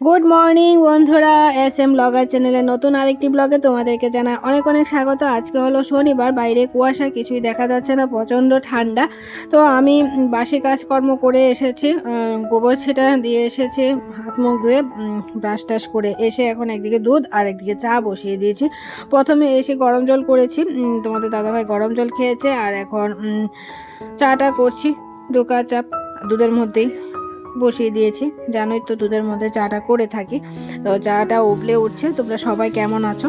Good morning বন্ধুরা S M blogger চ্যানেলে নতুন আরেকটি ব্লগে তোমাদেরকে জানাই অনেক অনেক স্বাগত। আজকে হলো শনিবার, বাইরে কুয়াশা, কিছুই দেখা যাচ্ছে না, প্রচণ্ড ঠান্ডা। তো আমি বাসি কাজকর্ম করে এসেছি গোবর ছেটা দিয়ে এসেছি, হাত মুখ ধুয়ে ব্রাশ টাশ করে এসে এখন একদিকে দুধ আর একদিকে চা বসিয়ে দিয়েছি। প্রথমে এসে গরম জল করেছি তোমাদের দাদাভাই গরম জল খেয়েছে আর এখন চাটা করছি, দু কাপ চা, দুধের মধ্যেই। বসিয়ে দিয়েছি। জানোই তো দুধের মধ্যে চাটা করে থাকি। তো চাটা উবলে উঠছে। তোমরা সবাই কেমন আছো?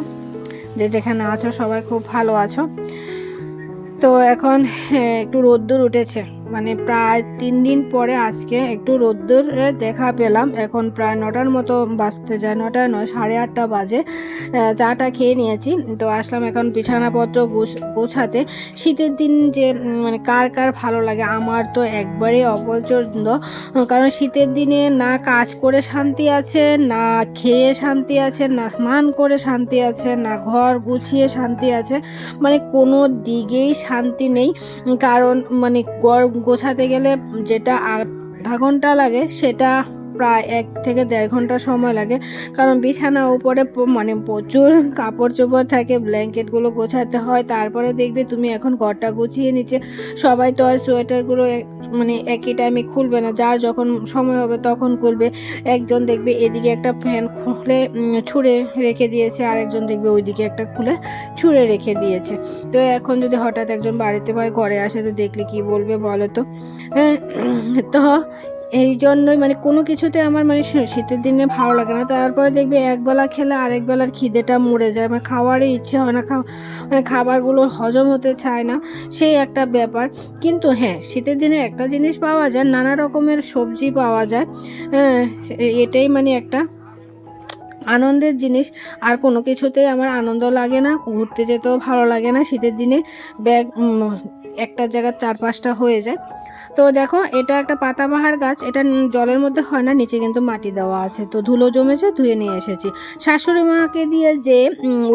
যে যেখানে আছো সবাই খুব ভালো আছো। তো এখন একটু রোদ্দুর উঠেছে। মানে প্রায় তিন দিন পরে আজকে একটু রোদ্দুর দেখা পেলাম। এখন প্রায় নটার মতো বাজতে যায়, নটা নয়, সাড়ে আটটা বাজে। চাটা খেয়ে নিয়েছি। তো আসলাম এখন বিছানাপত্র গুছ- গোছাতে। শীতের দিন যে মানে কার কার ভালো লাগে আমার তো একবারে অপছন্দ। কারণ শীতের দিনে না কাজ করে শান্তি আছে, না খেয়ে শান্তি আছে, না স্নান করে শান্তি আছে, না ঘর গুছিয়ে শান্তি আছে। মানে কোনো দিকেই শান্তি নেই। কারণ মানে ঘর গোছাতে গেলে যেটা আধা ঘণ্টা লাগে সেটা প্রায় এক থেকে দেড় ঘণ্টা সময় লাগে। কারণ বিছানা উপরে মানে প্রচুর কাপড় চোপড় থাকে, ব্ল্যাঙ্কেটগুলো গোছাতে হয়। তারপরে দেখবে তুমি এখন ঘরটা গুছিয়ে নিচ্ছে। সবাই তো আর সোয়েটারগুলো মানে একই টাইমে খুলবে না। যার যখন সময় হবে তখন খুলবে। একজন দেখবে এদিকে একটা ফ্যান খুলে ছুঁড়ে রেখে দিয়েছে। আর একজন দেখবে ওইদিকে একটা খুলে, ছুঁড়ে রেখে দিয়েছে। তো এখন যদি হঠাৎ একজন বাড়িতে বা ঘরে আসে তো দেখলে কি বলবে বলো তো? তো এই জন্যই মানে কোনো কিছুতে আমার মানে শীতের দিনে ভালো লাগে না। তারপরে দেখবে একবেলা খেলে আরেক বেলার খিদেটা মরে যায়। মানে খাওয়ারই ইচ্ছে হয় না খাওয়া মানে খাবারগুলো হজম হতে চায় না। সেই একটা ব্যাপার। কিন্তু হ্যাঁ শীতের দিনে একটা জিনিস পাওয়া যায়, নানা রকমের সবজি পাওয়া যায়। হ্যাঁ এটাই মানে একটা আনন্দের জিনিস। আর কোনো কিছুতেই আমার আনন্দ লাগে না, ঘুরতে যেতেও ভালো লাগে না শীতের দিনে। ব্যাগ একটা জায়গার চার পাঁচটা হয়ে যায়। তো দেখো, এটা একটা পাতাবাহার গাছ, এটা জলের মধ্যে হয় না, নিচে কিন্তু মাটি দেওয়া আছে। তো ধুলো জমেছে, ধুয়ে নিয়ে এসেছি। শাশুড়ি মাকে দিয়ে যে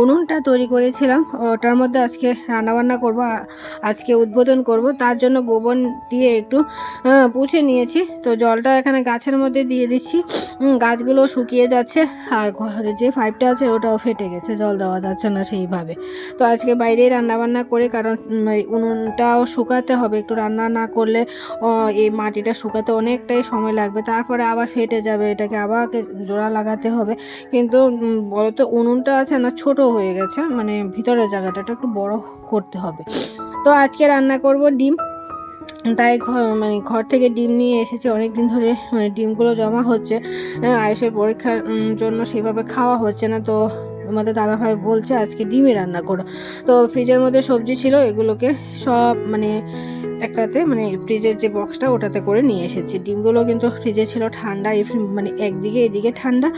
উনুনটা তৈরি করেছিলাম, ওটার মধ্যে আজকে রান্নাবান্না করব আজকে উদ্বোধন করব। তার জন্য গোবর দিয়ে একটু পুছে নিয়েছি। তো জলটা এখানে গাছের মধ্যে দিয়ে দিচ্ছি। গাছগুলো শুকিয়ে যাচ্ছে, আর ঘরে যে পাইপটা আছে, ওটাও ফেটে গেছে, জল দেওয়া যাচ্ছে না সেইভাবে। তো আজকে বাইরেই রান্না বান্না করে, কারণ উনুনটাও শুকাতে হবে, একটু রান্না না করলে এই মাটিটা শুকাতে অনেকটাই সময় লাগবে, তারপরে আবার ফেটে যাবে, এটাকে আবার জোড়া লাগাতে হবে। কিন্তু বলতো উনুনটা আছে না, ছোট হয়ে গেছে মানে ভিতরের জায়গাটা একটু বড় করতে হবে। তো আজকে রান্না করব ডিম। তাই মানে ঘর থেকে ডিম নিয়ে এসেছে অনেক দিন ধরে মানে ডিমগুলো জমা হচ্ছে। আয়ুষের পরীক্ষার জন্য সেভাবে খাওয়া হচ্ছে না, তো আমাদের দাদাভাই বলছে আজকে ডিমে রান্না করো। তো ফ্রিজের মধ্যে সবজি ছিল, এগুলোকে সব মানে একটাতে মানে ফ্রিজের যে বক্সটা ওটাতে করে নিয়ে এসেছি। ডিমগুলো কিন্তু ফ্রিজে ছিল ঠান্ডা মানে একদিকে এদিকে ঠান্ডা,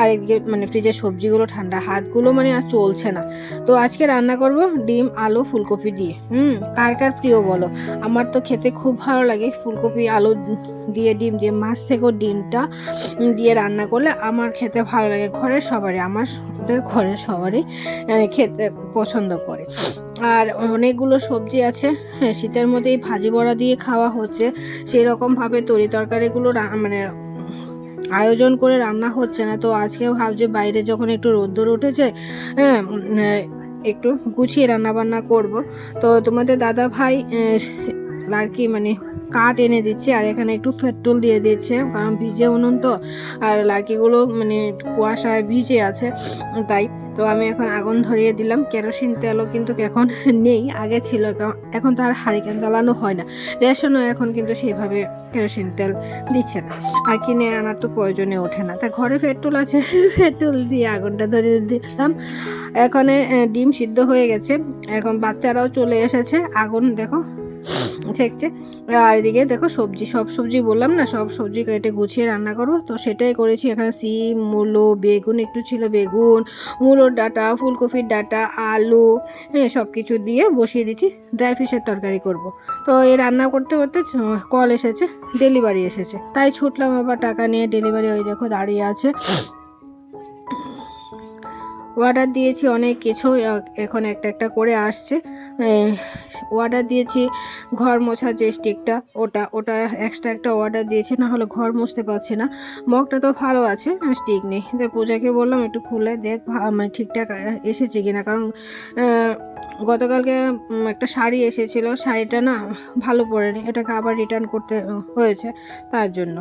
আর একদিকে মানে ফ্রিজের সবজিগুলো ঠান্ডা। হাতগুলো মানে আর চলছে না। তো আজকে রান্না করব ডিম, আলু, ফুলকপি দিয়ে। হুম, কার কার প্রিয় বলো? আমার তো খেতে খুব ভালো লাগে ফুলকপি, আলু দিয়ে ডিম দিয়ে। মাছ থেকেও ডিমটা দিয়ে রান্না করলে আমার খেতে ভালো লাগে, ঘরের সবারই। আমার ওদের ঘরের সবারই খেতে পছন্দ করে। আর অনেকগুলো সবজি আছে হ্যাঁ শীতের মধ্যেই ভাজি বড়া দিয়ে খাওয়া হচ্ছে। সেই রকমভাবে তরি তরকারিগুলো মানে আয়োজন করে রান্না হচ্ছে না। তো আজকে ভাবছি বাইরে যখন একটু রোদ্দুর উঠেছে হ্যাঁ একটু গুছিয়ে রান্না বান্না করব। তো তোমাদের দাদা ভাই আর কি মানে কাঠ এনে দিচ্ছে আর এখানে একটু পেট্রোল দিয়ে দিচ্ছে, কারণ ভিজে উনুন তো, আর লাড়কিগুলো মানে কুয়াশায় ভিজে আছে, তাই। তো আমি এখন আগুন ধরিয়ে দিলাম, কেরোসিন তেলও কিন্তু এখন নেই, আগে ছিল এখন তো আর হারিকেন জ্বালানো হয় না। রেশনও এখন কিন্তু সেইভাবে কেরোসিন তেল দিচ্ছে না, আর কিনে আনার তো প্রয়োজনে ওঠে না। তা ঘরে পেট্রোল আছে, পেট্রোল দিয়ে আগুনটা ধরিয়ে দিলাম। এখন ডিম সিদ্ধ হয়ে গেছে, এখন বাচ্চারাও চলে এসেছে, আগুন দেখো। ছেঁকছে। আর এদিকে দেখো সবজি, সব সবজি বললাম না, সব সবজি কেটে গুছিয়ে রান্না করব। তো সেটাই করেছি, এখানে সিম, মূলো, বেগুন, একটু ছিল বেগুন, মূলোর ডাটা, ফুলকপির ডাটা, আলু হ্যাঁ সব কিছু দিয়ে বসিয়ে দিচ্ছি ড্রাই ফিশের তরকারি করব। তো এই রান্না করতে করতে কল এসেছে ডেলিভারি এসেছে। তাই ছুটলাম আবার টাকা নিয়ে ডেলিভারি ওই দেখো দাঁড়িয়ে আছে। অর্ডার দিয়েছি অনেক কিছু, এখন একটা একটা করে আসছে। অর্ডার দিয়েছি ঘর মোছার যে স্টিকটা ওটা ওটা এক্সট্রা একটা অর্ডার দিয়েছি না হলে ঘর মুছতে পারছি না। মগটা তো ভালো আছে স্টিক নেই। তো পূজাকে বললাম একটু খুলে দেখ মানে ঠিকঠাক এসেছে কিনা। কারণ গতকালকে একটা শাড়ি এসেছিল, শাড়িটা না ভালো পড়েনি এটাকে আবার রিটার্ন করতে, হয়েছে, তার জন্য।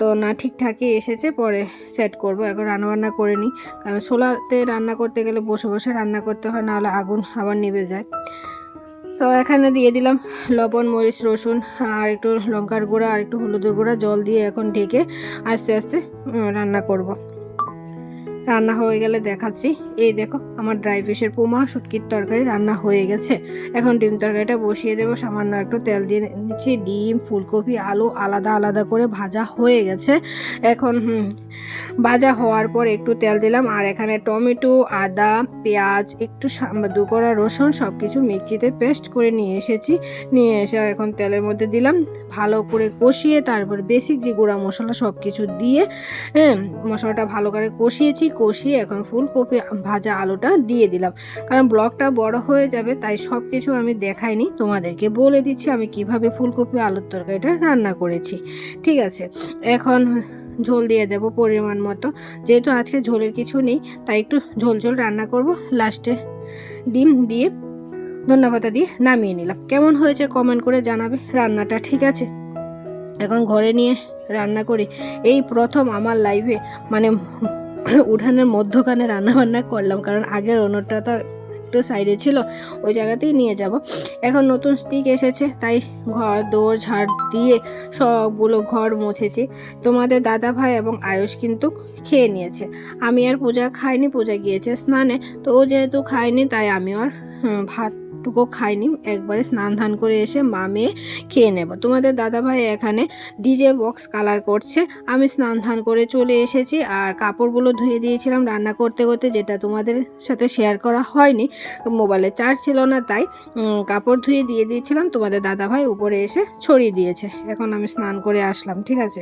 তো না ঠিকঠাকই এসেছে, পরে সেট করব। এখন রান্নাবান্না করে নিই। কারণ শোলাতে রান্না করতে গেলে বসে বসে রান্না করতে হয়, নাহলে আগুন আবার নিভে যায়। তো এখানে দিয়ে দিলাম লবণ, মরিচ, রসুন, আর একটু লঙ্কার গুঁড়া, আর একটু হলুদের গুঁড়া, জল দিয়ে এখন ঢেকে আস্তে আস্তে রান্না করব। রান্না হয়ে গেলে দেখাচ্ছি। এই দেখো, আমার ড্রাই ফিশের পোমা, শুটকির তরকারি রান্না হয়ে গেছে। এখন ডিম তরকারিটা বসিয়ে দেবো, সামান্য একটু তেল দিয়ে নিচ্ছি। ডিম, ফুলকপি, আলু আলাদা আলাদা করে ভাজা হয়ে গেছে। এখন ভাজা হওয়ার পর একটু তেল দিলাম। আর এখানে টমেটো, আদা, পেঁয়াজ, একটু দু কড়া রসুন সব কিছু মিক্সিতে পেস্ট করে নিয়ে এসেছি। নিয়ে এসে এখন তেলের মধ্যে দিলাম। ভালো করে কষিয়ে তারপর বেসিক যে গুঁড়া মশলা সব কিছু দিয়ে হ্যাঁ মশলাটা ভালো করে কষিয়েছি। কষিয়ে এখন ফুলকপি ভাজা আলুটা দিয়ে দিলাম। কারণ ব্লগটা বড় হয়ে যাবে, তাই সব কিছু আমি দেখাইনি। তোমাদেরকে বলে দিচ্ছি আমি কীভাবে ফুলকপি আলুর তরকারিটা রান্না করেছি। ঠিক আছে, এখন ঝোল দিয়ে দেব পরিমাণ মতো। যেহেতু আজকে ঝোলের কিছু নেই, তাই একটু ঝোল ঝোল রান্না করব। লাস্টে ডিম দিয়ে ধন্যবাদ দিয়ে নামিয়ে নিলাম। কেমন হয়েছে কমেন্ট করে জানাবে রান্নাটা, ঠিক আছে? এখন ঘরে নিয়ে রান্না করি। এই প্রথম আমার লাইফে মানে উঠানের মধ্যখানে রান্না বান্না করলাম কারণ আগের অন্যটা তো একটু সাইডে ছিল ওই জায়গাতেই নিয়ে যাব। এখন নতুন স্টিক এসেছে তাই ঘর দৌড় ঝাড় দিয়ে সবগুলো ঘর মুছেছি। তোমাদের দাদা ভাই এবং আয়ুষ কিন্তু খেয়ে নিয়েছে। আমি আর পূজা খাইনি পূজা গিয়েছে স্নানে তো ও যেহেতু খায়নি তাই আমি আর হুম, ভাতটুকু খাইনি একবারে স্নান ধান করে এসে মা মেয়ে খেয়ে নেব। তোমাদের দাদা ভাই এখানে ডিজে বক্স কালার করছে। আমি স্নান ধান করে চলে এসেছি আর কাপড়গুলো ধুয়ে দিয়েছিলাম রান্না করতে করতে যেটা তোমাদের সাথে শেয়ার করা হয়নি। মোবাইলে চার্জ ছিল না তাই কাপড় ধুয়ে দিয়ে দিয়েছিলাম। তোমাদের দাদা ভাই উপরে এসে ছড়িয়ে দিয়েছে। এখন আমি স্নান করে আসলাম ঠিক আছে?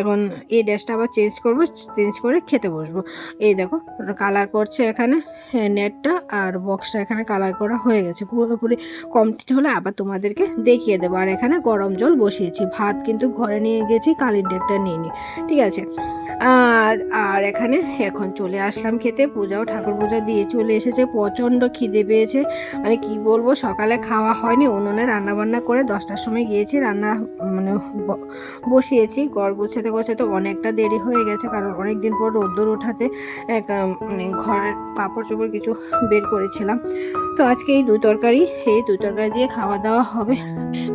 এখন এই ড্রেসটা আবার চেঞ্জ করব চেঞ্জ করে খেতে বসবো। এই দেখো কালার করছে এখানে হ্যাঁ, নেটটা আর বক্সটা এখানে কালার করা হয়ে গেছে। পুরোপুরি কমপ্লিট হলে আবার তোমাদেরকে দেখিয়ে দেবো। আর এখানে গরম জল বসিয়েছি। ভাত কিন্তু ঘরে নিয়ে গেছি কালির ডেকটা নিয়ে নি। ঠিক আছে? আর আর এখানে এখন চলে আসলাম খেতে। পূজাও ঠাকুর পূজা দিয়ে চলে এসেছে। প্রচণ্ড খিদে পেয়েছে। মানে কি বলব, সকালে খাওয়া হয়নি। উনুনে রান্নাবান্না করে দশটার সময় গিয়েছি। রান্না মানে বসিয়েছি। গড় গোছাতে গোছাতে অনেকটা দেরি হয়ে গেছে। কারণ অনেক দিন পর রোদ্দুর ওঠাতে এক মানে ঘরের কাপড় চোপড় কিছু বের করেছিলাম। তো আজকে এই দুই তরকারি এই দুই তরকারি দিয়ে খাওয়া দাওয়া হবে।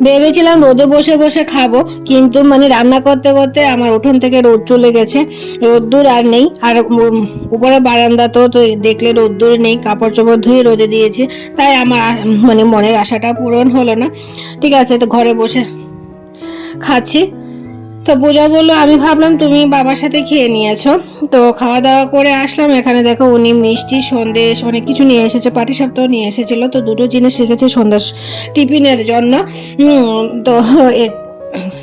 ভেবেছিলাম রোদে বসে বসে খাব, কিন্তু মানে রান্না করতে করতে আমার উঠোন থেকে রোদ চলে গেছে। রোদ্দুর আর নেই, আর উপরে বারান্দাতেও তো দেখলে রোদ্দুর নেই কাপড় চোপড় ধুয়ে রোদে দিয়েছে। তাই আমার মানে মনের আশাটা পূরণ হলো না। ঠিক আছে, তো ঘরে বসে খাচ্ছি। তো পূজা বলল, আমি ভাবলাম তুমি বাবার সাথে খেয়ে নিয়েছো। তো খাওয়া দাওয়া করে আসলাম। এখানে দেখো উনি মিষ্টি, সন্দেশ, অনেক কিছু নিয়ে এসেছে পাটি সাপটাও নিয়ে এসেছিল। তো দুটো জিনিস রেখেছে সন্দেশ টিফিনের জন্য। তো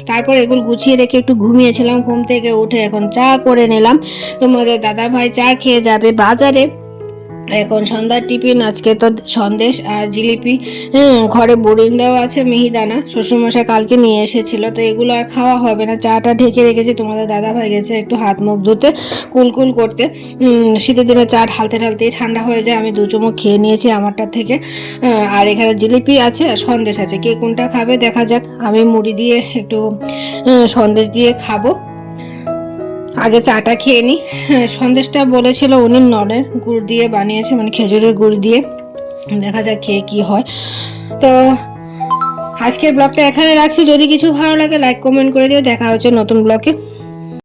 তারপর এগুলো গুছিয়ে রেখে একটু ঘুমিয়েছিলাম। ঘুম থেকে উঠে এখন চা করে নিলাম। তোমাদের দাদা ভাই চা খেয়ে যাবে বাজারে। এখন সন্ধ্যার টিফিন, আজকে তো সন্দেশ আর জিলিপি। ঘরে বোরিং দেওয়া আছে মিহিদানা শ্বশুরমশাই কালকে নিয়ে এসেছিল, তো এগুলো আর খাওয়া হবে না। চাটা ঢেকে রেখেছি, তোমাদের দাদা ভাই গেছে একটু হাত মুখ ধুতে কুলকুল করতে। শীতের দিনে চা ঢালতে ঢালতেই ঠান্ডা হয়ে যায়, আমি দু চুমুক খেয়ে নিয়েছি আমারটা থেকে। আর এখানে জিলিপি আছে আর সন্দেশ আছে। কে কোনটা খাবে, দেখা যাক। আমি মুড়ি দিয়ে একটু সন্দেশ দিয়ে খাব। আগে চাটা খেয়ে নিই সন্দেশটা বলেছিল উনি নলের গুড় দিয়ে বানিয়েছে মানে খেজুরের গুড় দিয়ে। দেখা যাক খেয়ে কি হয়। তো আজকের ব্লগটা এখানে রাখছি। যদি কিছু ভালো লাগে লাইক কমেন্ট করে দিও। দেখা হচ্ছে নতুন ব্লগে।